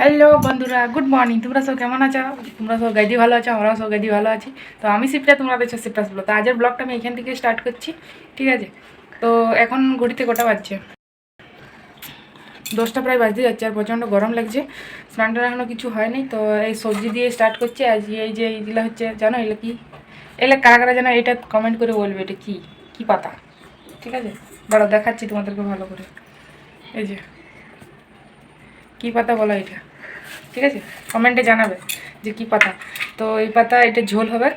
Hello বন্ধুরা good morning তোমরা সব কেমন আছো? তোমরা সব গাইদি ভালো আছো? আমরাও সব গাইদি ভালো আছি। তো আমি শিবটা তোমরা দেখছ শিবটাস বলো তো আজের ব্লগটা আমি এখান থেকে স্টার্ট করছি, ঠিক আছে? তো এখন ঘড়িতে কটা বাজছে? দশটা প্রায় বাজতে যাচ্ছে, আর প্রচণ্ড গরম লাগছে। স্নান টান এখনও কিছু হয়নি, তো এই সবজি দিয়ে স্টার্ট করছি। আজ এই যে এইগুলো হচ্ছে, জানো এগুলো কি? এগুলো কারা কারা জানো, এটা কমেন্ট করে বলবে এটা কি? কি পাতা? ঠিক আছে? দাঁড়াও, দেখাচ্ছি তোমাদেরকে ভালো করে। এই যে, কী পাতা বলো এটা? ঠিক আছে? কমেন্টে জানাবে যে কী পাতা। তো এই পাতা, এটা ঝোল হবে।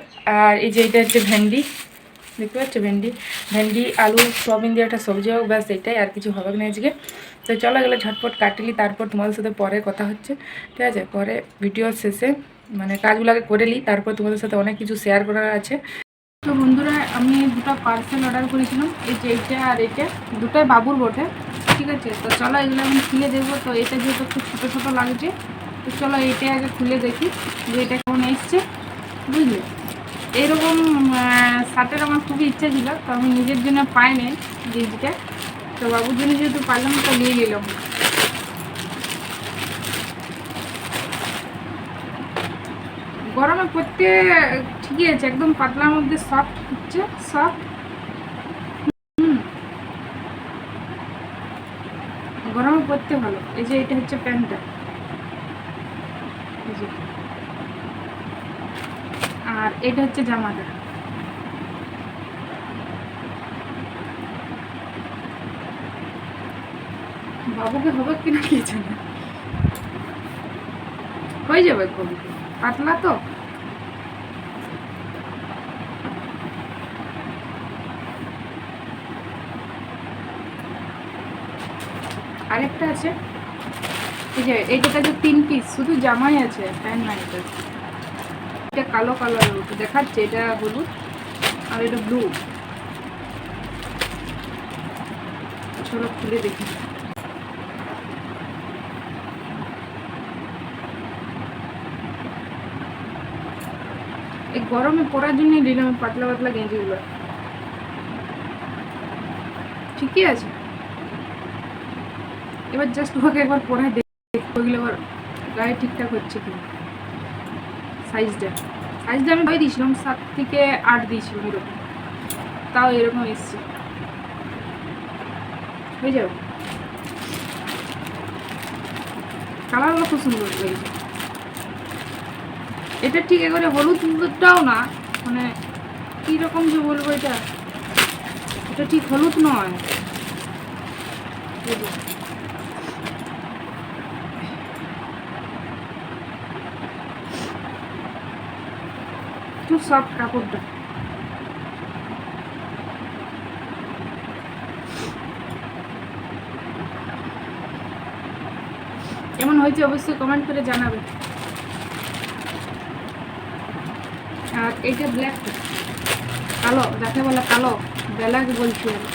আর এই যে এটা হচ্ছে ভেন্ডি। দেখতে পাচ্ছ ভেন্ডি? ভেন্ডি, আলু, সয়াবিন দিয়ে একটা সবজি হোক, ব্যাস এটাই আর কিছু হবে না আজকে। তো চলো গেলে ঝটপট কাটিলি তারপর তোমাদের সাথে পরে কথা হচ্ছে। ঠিক আছে? পরে ভিডিও শেষে মানে কাজগুলোকে করে নিই, তারপর তোমাদের সাথে অনেক কিছু শেয়ার করার আছে। তো বন্ধুরা, আমি দুটো পার্সেল অর্ডার করেছিলাম, এই যে এইটা আর এটা দুটোই বাবুর বটে, ঠিক আছে? তো চলো এগুলো আমি খুলে দেখব। তো এটা যেহেতু একটু ছোটো ছোটো লাগছে তো চলো এটা আগে খুলে দেখি যে এটা কেমন এসছে, বুঝলে? এইরকম শার্টের আমার খুবই ইচ্ছা ছিল, তো আমি নিজের জন্য পাইনি জিনিসটা তো বাবুর জন্য যেহেতু পাইলাম তো নিয়ে নিলাম। গরমে পড়তে ঠিকই আছে, একদম পাতলার মধ্যে সফট হচ্ছে সফট গরমে পড়তে ভালো, এই যে এটা হচ্ছে প্যান্টটা। আর এটা হচ্ছে জামাটা। বাবুকে হবে কিনা কি জানে? হয়ে যাবে বাবুকে পাতলা তো। আরেকটা আছে। এই যে এইটাতে যে তিন পিস শুধু জামাই আছে প্যান্ট নাই এটা। এটা কালো কালার দেখাচ্ছে, এটা হলুদ আর এটা ব্লু চলো খুলে দেখি। এই গরমে পরার জন্যই নিলাম পাতলা পাতলা গেঞ্জিগুলো। ঠিকই আছে। এবার জাস্ট ওকে একবার পরে ওইগুলো এবার গায়ে ঠিকঠাক হচ্ছে কি সাইজটা সাইজটা আমি ভাই দিয়েছিলাম, সাত থেকে আট দিয়েছিলাম এরকম। তাও এরকম এসছে। হয়ে যাবে। কালারগুলো খুব সুন্দর লাগছে এটা ঠিক একেবারে হলুদ হলুদটাও না মানে কীরকম যে বলব এটা? এটা ঠিক হলুদ নয়। একটু সফট কাপড়টা। কেমন হয়েছে অবশ্যই কমেন্ট করে জানাবে। আর এইটা ব্ল্যাক কালো, যাকে বলে কালো ব্ল্যাক বলছি আমি।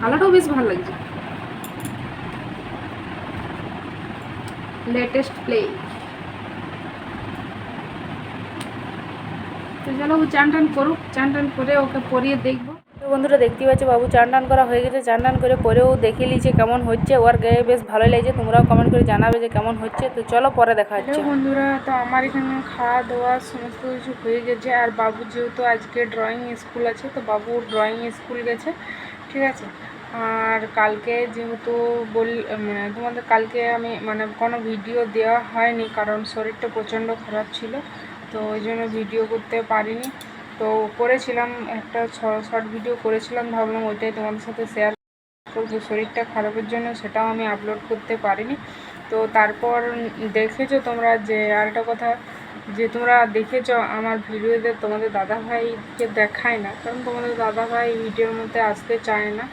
কালোটাও বেশ ভালো লাগছে। লেটেস্ট প্লে তো চলো ও চান টান করুক চান টান করে ওকে পরিয়ে দেখব। তো বন্ধুরা দেখতে পাচ্ছি বাবু চান টান করা হয়ে গেছে চান টান করে পরেও দেখে নিয়েছে কেমন হচ্ছে। ওর গায়ে বেশ ভালো লাগছে তোমরাও কমেন্ট করে জানাবে যে কেমন হচ্ছে। তো চলো পরে দেখা হচ্ছে। বন্ধুরা তো আমার এখানে খাওয়া দাওয়া সমস্ত কিছু হয়ে গেছে আর বাবু যেহেতু আজকে ড্রয়িং স্কুল আছে তো বাবু ড্রয়িং স্কুল গেছে ঠিক আছে? আর কালকে যেহেতু বল মানে তোমাদের কালকে আমি মানে কোনো ভিডিও দেওয়া হয়নি কারণ শরীরটা প্রচণ্ড খারাপ ছিল। তো ওই জন্য ভিডিও করতে পারিনি। তো করেছিলাম, একটা শর্ট ভিডিও করেছিলাম, ভাবলাম ওইটাই তোমাদের সাথে শেয়ার করব। শরীরটা খারাপের জন্য সেটাও আমি আপলোড করতে পারিনি। তো তারপর দেখেছ তোমরা যে আরেকটা কথা, যে তোমরা দেখেছ আমার ভিডিওতে তোমাদের দাদাভাইকে দেখায় না। কারণ তোমাদের দাদাভাই ভিডিওর মধ্যে আসতে চায় না।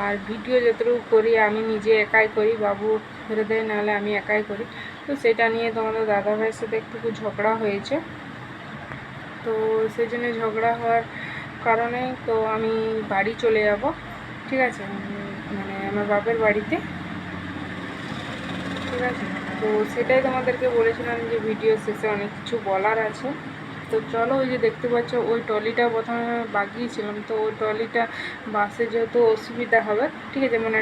আর ভিডিও যতটুকু করি, আমি নিজে একাই করি। বাবু ফেলে দেয়, নাহলে আমি একাই করি। তো সেটা নিয়ে তোমাদের দাদাভাইয়ের সাথে একটু ঝগড়া হয়েছে। তো সেই জন্য ঝগড়া হওয়ার কারণে তো আমি বাড়ি চলে যাব, ঠিক আছে? মানে আমার বাপের বাড়িতে। ঠিক আছে? তো সেটাই তোমাদেরকে বলেছিলাম যে ভিডিও শেষে অনেক কিছু বলার আছে। তো চলো ওই যে দেখতে পাচ্ছ, ওই ট্রলিটা প্রথমে বাগিয়েছিলাম। তো ওই ট্রলিটা বাসে যেহেতু অসুবিধা হবে, ঠিক আছে? মানে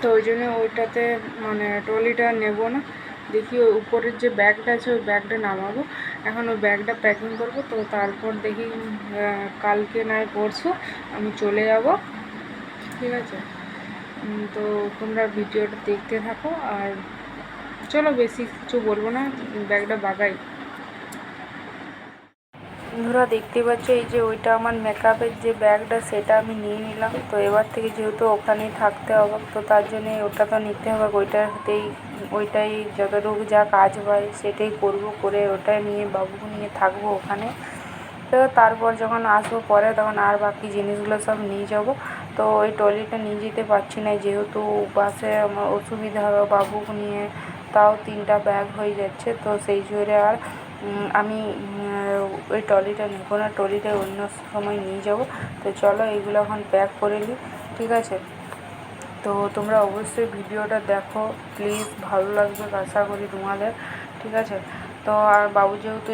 তো ওই জন্য ওইটাতে মানে ট্রলিটা নেব না। দেখি ওই উপরের যে ব্যাগটা আছে, ওই ব্যাগটা নামাবো। এখন ওই ব্যাগটা প্যাকিং করব। তো তারপর দেখি কালকে নয়, পরশু আমি চলে যাব। ঠিক আছে? তো তোমরা ভিডিওটা দেখতে থাকো। আর চলো বেশি কিছু বলব না, ব্যাগটা বাগাই। বন্ধুরা দেখতে পাচ্ছ, এই যে ওইটা আমার মেকআপের যে ব্যাগটা সেটা আমি নিয়ে নিলাম। তো এবার থেকে যেহেতু ওখানেই থাকতে হবে, তো তার জন্যে ওটা তো নিতে হবে। ওইটাতেই ওইটাই যতটুকু যা কাজ হয়, সেটাই করব, করে ওটাই নিয়ে, বাবুকে নিয়ে থাকব ওখানে। তো তারপর যখন আসব পরে, তখন আর বাকি জিনিসগুলো সব নিয়ে যাব। তো ওই ট্রলিটা নিয়ে যেতে পারছি না, যেহেতু বাসে আমার অসুবিধা হবে, বাবুকে নিয়ে তাও তিনটা ব্যাগ হয়ে যাচ্ছে। তো সেই জন্য আর আমি ওই ট্রলিটা নেব না, ট্রলিটা অন্য সময় নিয়ে যাব। তো চলো এগুলো এখন প্যাক করে নিই ঠিক আছে? তো তোমরা অবশ্যই ভিডিওটা দেখো প্লিজ ভালো লাগবে আশা করি তোমাদের, ঠিক আছে? তো আর বাবু যেহেতু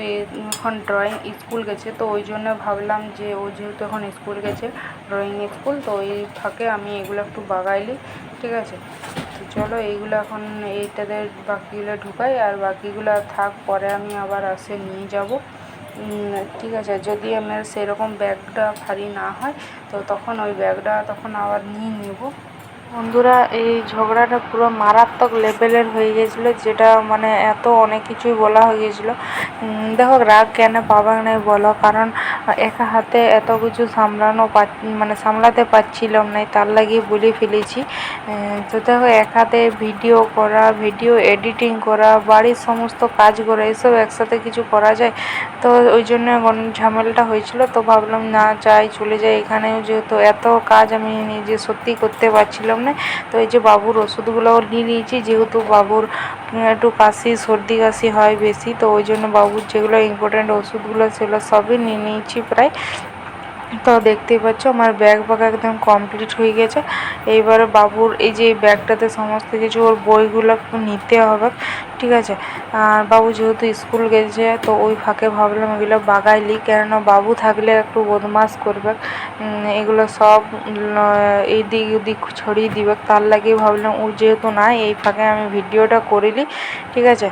এখন ড্রয়িং স্কুল গেছে, তো ওই জন্য ভাবলাম যে ও যেহেতু এখন স্কুল গেছে ড্রয়িং স্কুল তো ওই ফাঁকে আমি এগুলো একটু বাগাইলি ঠিক আছে? তো চলো এইগুলো এখন এইটাতে বাকিগুলো ঢুকাই, আর বাকিগুলো থাক, পরে আমি আবার আসে নিয়ে যাব। ঠিক আছে যদি আমার সেরকম ব্যাগটা ভারী না হয়, তো তখন ওই ব্যাগটা তখন আবার নিয়ে নেব। বন্ধুরা, এই ঝগড়াটা পুরো মারাত্মক লেভেলের হয়ে গেছিল, যেটা মানে এত অনেক কিছুই বলা হয়ে গেছিল। দেখো, রাগ কেন পাবা নাই বলো, কারণ একা হাতে এত কিছু সামলানো মানে সামলাতে পারছিলাম না, তার লাগিয়ে বলে ফেলেছি। তো দেখো, এক হাতে ভিডিও করা, ভিডিও এডিটিং করা, বাড়ির সমস্ত কাজ করা, এসব একসাথে কিছু করা যায়, তো ওই জন্য ঝামেলাটা হয়েছিল, তো ভাবলাম না, যাই চলে যাই, এখানেও যেহেতু এত কাজ আমি নিজে সত্যি করতে পারছিলাম না তো এই যে বাবুর ওষুধগুলোও নিয়ে নিয়েছি, যেহেতু বাবুর একটু কাশি, সর্দি কাশি হয় বেশি, তো ওই জন্য বাবুর যেগুলো ইম্পর্ট্যান্ট ওষুধগুলো সেগুলো সবই নিয়ে নিয়েছি প্রায়। তো দেখতেই পাচ্ছ, আমার ব্যাগ ব্যাগ একদম কমপ্লিট হয়ে গেছে। এইবারে বাবুর এই যে এই ব্যাগটাতে সমস্ত কিছু, ওর বইগুলো নিতে হবে, ঠিক আছে? আর বাবু যেহেতু স্কুল গেছে, তো ওই ফাঁকে ভাবলাম এগুলো বাগাইলি কেননা বাবু থাকলে একটু বদমাস করবে। এগুলো সব এই দিক ওদিক ছড়িয়ে দিবে। তার লাগিয়ে ভাবলাম ও যেহেতু নাই, এই ফাঁকে আমি ভিডিওটা করিলি ঠিক আছে?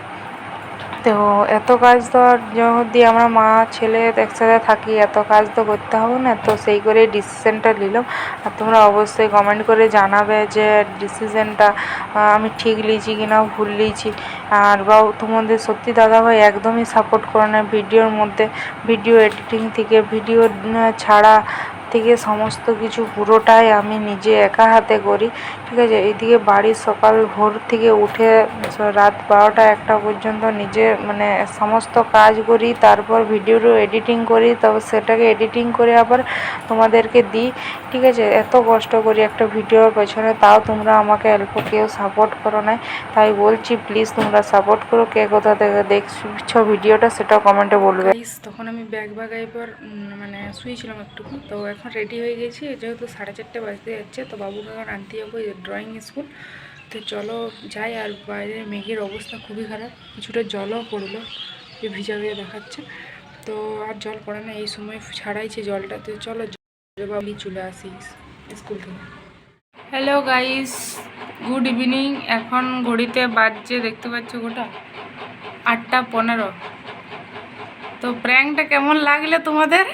তো এত কাজ তো আর যদি আমরা মা, ছেলে একসাথে থাকি, এত কাজ তো করতে হবে না। তো সেই করে ডিসিশানটা নিলাম। আর তোমরা অবশ্যই কমেন্ট করে জানাবে যে ডিসিশানটা আমি ঠিক নিয়েছি কি না ভুল নিয়েছি আর বা তোমাদের সত্যি দাদাভাই একদমই সাপোর্ট করে না ভিডিওর মধ্যে। ভিডিও এডিটিং থেকে, ভিডিও ছাড়া থেকে সমস্ত কিছু পুরোটাই আমি নিজে একা হাতে করি। ঠিক আছে? এইদিকে বাড়ির সকাল ভোর থেকে উঠে রাত বারোটা একটা পর্যন্ত নিজে মানে সমস্ত কাজ করি, তারপর ভিডিওরও এডিটিং করি, তবে সেটাকে এডিটিং করে আবার তোমাদেরকে দিই। ঠিক আছে? এত কষ্ট করি একটা ভিডিওর পেছনে, তাও তোমরা আমাকে অল্প কেউ সাপোর্ট করো না তাই বলছি প্লিজ তোমরা সাপোর্ট করো। কে কোথা থেকে দেখছ ভিডিওটা সেটা কমেন্টে বলবে। তখন আমি ব্যাগ পর মানে শুয়েছিলাম একটু তো রেডি হয়ে গেছি। যেহেতু সাড়ে চারটে বাজতে যাচ্ছে, তো বাবুকে এখন আনতে যাব ড্রয়িং স্কুল তো চলো যাই, আর বাইরে মেঘের অবস্থা খুবই খারাপ। কিছুটা জলও পড়ল যে ভিজা ভিজা দেখাচ্ছে। তো আর জল পড়ে না, এই সময় ছাড়াইছে জলটা। তো চলো বাবলি চলে আসি স্কুল থেকে। হ্যালো গাইস গুড ইভিনিং এখন ঘড়িতে বাজছে, দেখতে পাচ্ছ গোটা? আটটা পনেরো। তো প্র্যাঙ্কটা কেমন লাগলে তোমাদের?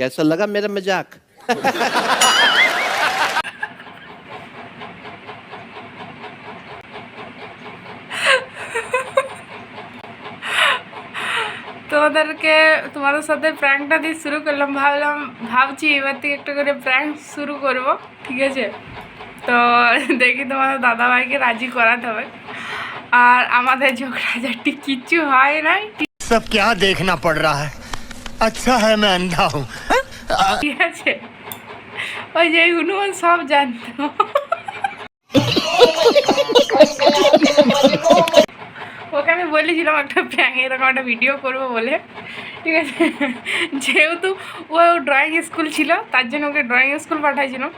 कैसा लगा मेरा मजाक তোমাদেরকে তোমাদের সাথে প্র্যাঙ্কটা দিয়ে শুরু করলাম ভাবলাম ভাবছি এবার থেকে একটা করে প্র্যাঙ্ক শুরু করব ঠিক আছে তো দেখি তোমাদের দাদাভাইকে রাজি করাতে হবে আর আমাদের ঝগড়াঝাটি কিচ্ছু হয় নাই सब क्या देखना पड़ रहा है अच्छा है मैं अंधा हूँ ঠিক আছে ওই যে হনুমান সব জানতো ওকে আমি বলেছিলাম একটা প্র্যাঙ্ক এরকম একটা ভিডিও করবো বলে ঠিক আছে যেহেতু ও ড্রয়িং স্কুল ছিল তার জন্য ওকে ড্রয়িং স্কুল পাঠাইছিলাম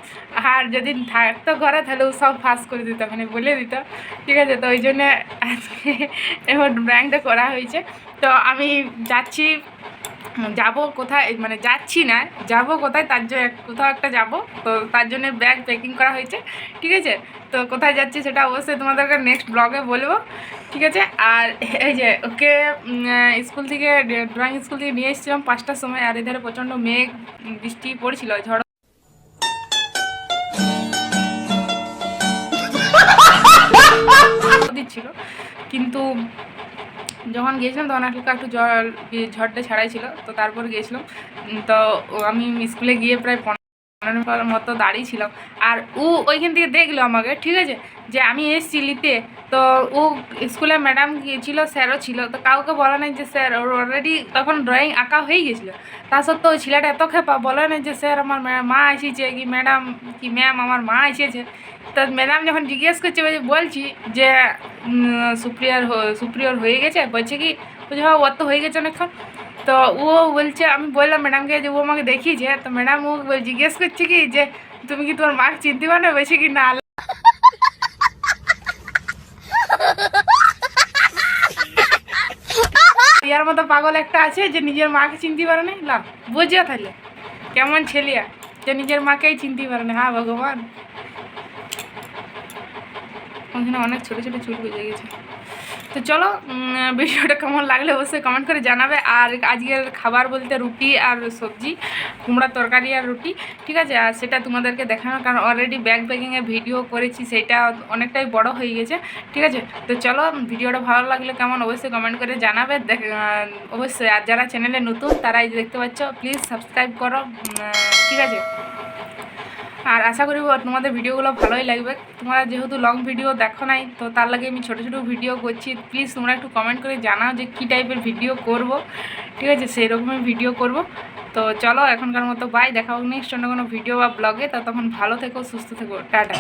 আর যদি থাকতো ঘরে তাহলে ও সব ফাঁস করে দিত ওখানে বলে দিত ঠিক আছে তো ওই জন্যে আজকে এবার প্র্যাঙ্কটা করা হয়েছে তো আমি যাচ্ছি যাব কোথায় মানে যাচ্ছি না, যাব কোথায়, তার জন্য কোথাও একটা যাব। তো তার জন্য ব্যাগ প্যাকিং করা হয়েছে, ঠিক আছে? তো কোথায় যাচ্ছি সেটা অবশ্যই তোমাদেরকে নেক্সট ব্লগে বলব, ঠিক আছে? আর এই যে ওকে স্কুল থেকে ড্রয়িং স্কুল থেকে নিয়ে এসেছিলাম পাঁচটার সময়, আর এধারে প্রচণ্ড মেঘ, বৃষ্টি পড়ছিল, ঝড় দিচ্ছিল। কিন্তু যখন গিয়েছিলাম তখন হালকা একটু জল ঝড়টা ছাড়াই ছিল, তো তারপর গিয়েছিলাম। তো আমি স্কুলে গিয়ে প্রায় পনেরো মতো দাঁড়িয়ে ছিলাম আর ও ওইখান থেকে দেখল আমাকে, ঠিক আছে? যে আমি এসেছি লিতে তো ও স্কুলে ম্যাডাম গিয়েছিল স্যারও ছিল। তো কাউকে বলা নাই যে, স্যার, ওর অলরেডি তখন ড্রয়িং আঁকা হয়ে গেছিল। তা সত্ত্বেও ছেলেটা এত খেপা, বলে না যে, স্যার, আমার মা- এসেছে কি, ম্যাডাম কি ম্যাম আমার মা এসেছে? তো ম্যাডাম যখন জিজ্ঞেস করছে, বলছি যে সুপ্রিয়ার সুপ্রিয়র হয়ে গেছে? বলছে কি হ্যাঁ ওর তো হয়ে গেছে অনেকক্ষণ। তো ও বলছে, আমি বললাম, ম্যাডামকে যে ও আমাকে দেখিয়েছে, তো ম্যাডাম ও জিজ্ঞেস করছে কি যে, তুমি কি তোমার মাকে চিনতে পারো বলছে কি না? ইয়ার মতো পাগল একটা আছে যে নিজের মাকে চিনতে পারে না লাভ বুঝিও তাহলে। কেমন ছেলিয়া যে নিজের মাকেই চিনতে পারে না। হ্যাঁ ভগবান। ওখানে অনেক ছোটো ছোটো চুল গজে গেছে। তো চলো ভিডিওটা কেমন লাগলে অবশ্যই কমেন্ট করে জানাবে। আর আজকের খাবার বলতে রুটি আর সবজি, কুমড়ার তরকারি আর রুটি, ঠিক আছে? আর সেটা তোমাদেরকে দেখানো, কারণ অলরেডি ব্যাগ প্যাকিংয়ের ভিডিও করেছি, সেটা অনেকটাই বড় হয়ে গেছে, ঠিক আছে? তো চলো, ভিডিওটা ভালো লাগলে কেমন অবশ্যই কমেন্ট করে জানাবে। অবশ্যই, আর যারা চ্যানেলে নতুন, তারাই দেখতে পাচ্ছ প্লিজ সাবস্ক্রাইব করো ঠিক আছে? আর আশা করি তোমাদের ভিডিওগুলো ভালোই লাগবে। তোমরা যেহেতু লং ভিডিও দেখো নাই, তো তার লাগে আমি ছোটো ছোটো ভিডিও করছি। প্লিজ তোমরা একটু কমেন্ট করে জানাও যে কী টাইপের ভিডিও করব। ঠিক আছে? সেই রকমই ভিডিও করব। তো চলো এখনকার মতো বাই দেখা হোক নেক্সট অন্য কোনো ভিডিও বা ব্লগে তা তখন ভালো থেকো, সুস্থ থেকো। টাটা।